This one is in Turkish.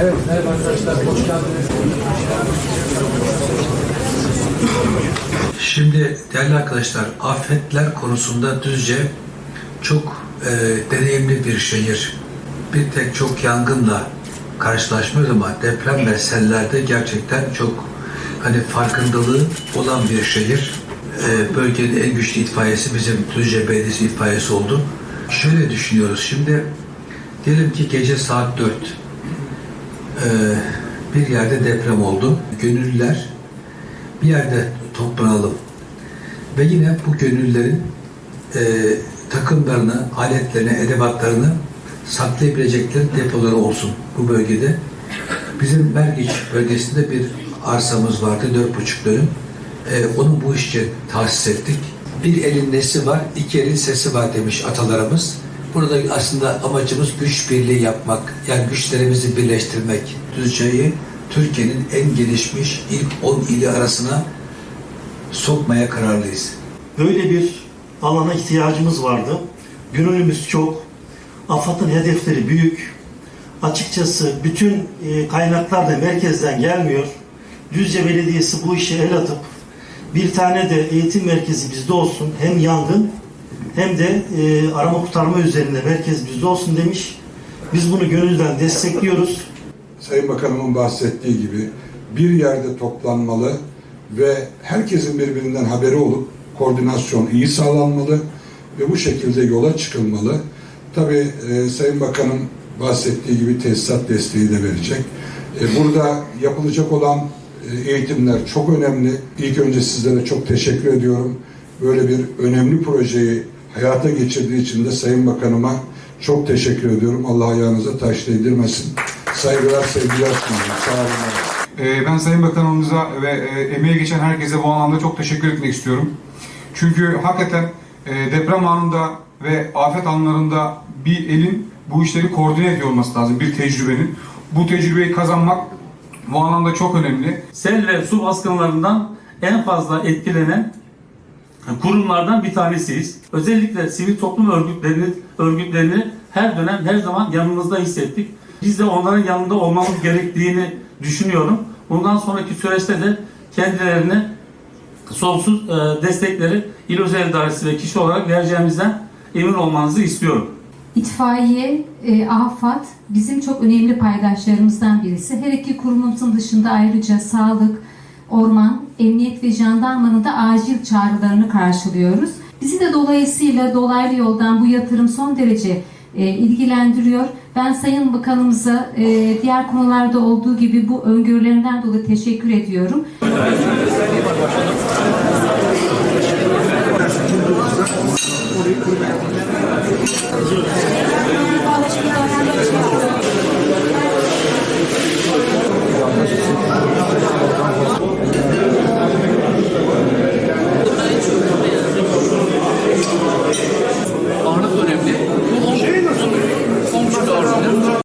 Evet, merhaba arkadaşlar, hoş geldiniz. Şimdi değerli arkadaşlar, afetler konusunda Düzce çok e, deneyimli bir şehir. Bir tek çok yangınla karşılaşmıyoruz ama deprem ve sellerde gerçekten çok hani farkındalığı olan bir şehir. E, bölgenin en güçlü itfaiyesi bizim Düzce Belediyesi itfaiyesi oldu. Şöyle düşünüyoruz şimdi, diyelim ki gece saat 4 ee, bir yerde deprem oldu. Gönüllüler bir yerde toplanalım. Ve yine bu gönüllülerin e, takımlarını, aletlerini, edevatlarını saklayabilecekleri depoları olsun bu bölgede. Bizim Mergiç bölgesinde bir arsamız vardı, dört buçuk dönüm. E, onu bu iş için tahsis ettik. Bir elin nesi var, iki elin sesi var demiş atalarımız. Burada aslında amacımız güç birliği yapmak, yani güçlerimizi birleştirmek. Düzce'yi Türkiye'nin en gelişmiş ilk 10 ili arasına sokmaya kararlıyız. Böyle bir alana ihtiyacımız vardı. Gönüllümüz çok. AFAD'ın hedefleri büyük. Açıkçası bütün e, kaynaklar da merkezden gelmiyor. Düzce Belediyesi bu işe el atıp bir tane de eğitim merkezi bizde olsun. Hem yangın hem de e, arama kurtarma üzerinde merkez bizde olsun demiş. Biz bunu gönülden destekliyoruz. Sayın Bakanımın bahsettiği gibi bir yerde toplanmalı ve herkesin birbirinden haberi olup koordinasyon iyi sağlanmalı ve bu şekilde yola çıkılmalı. Tabii e, Sayın Bakanım bahsettiği gibi tesisat desteği de verecek. E, burada yapılacak olan e, eğitimler çok önemli. İlk önce sizlere çok teşekkür ediyorum. Böyle bir önemli projeyi hayata geçirdiği için de Sayın Bakanıma çok teşekkür ediyorum. Allah ayağınıza taş değdirmesin. Saygılar, sevgiler sunuyorum. Sağ olun. Ee, Ben Sayın Bakanımıza ve e, emeği geçen herkese bu anlamda çok teşekkür etmek istiyorum. Çünkü hakikaten e, deprem anında ve afet anlarında bir elin bu işleri koordine ediyor olması lazım, bir tecrübenin. Bu tecrübeyi kazanmak bu anlamda çok önemli. sel ve su baskınlarından en fazla etkilenen kurumlardan bir tanesiyiz. Özellikle sivil toplum örgütlerini, örgütlerini her dönem her zaman yanımızda hissettik. Biz de onların yanında olmamız gerektiğini düşünüyorum. Bundan sonraki süreçte de kendilerine sonsuz e, destekleri İl Özel İdaresi ve kişi olarak vereceğimizden emin olmanızı istiyorum. İtfaiye, e, AFAD bizim çok önemli paydaşlarımızdan birisi. Her iki kurumumuzun dışında ayrıca sağlık, orman, emniyet ve jandarmanın da acil çağrılarını karşılıyoruz. Bizi de dolayısıyla dolaylı yoldan bu yatırım son derece e, ilgilendiriyor. Ben Sayın Bakanımıza e, diğer konularda olduğu gibi bu öngörülerinden dolayı teşekkür ediyorum.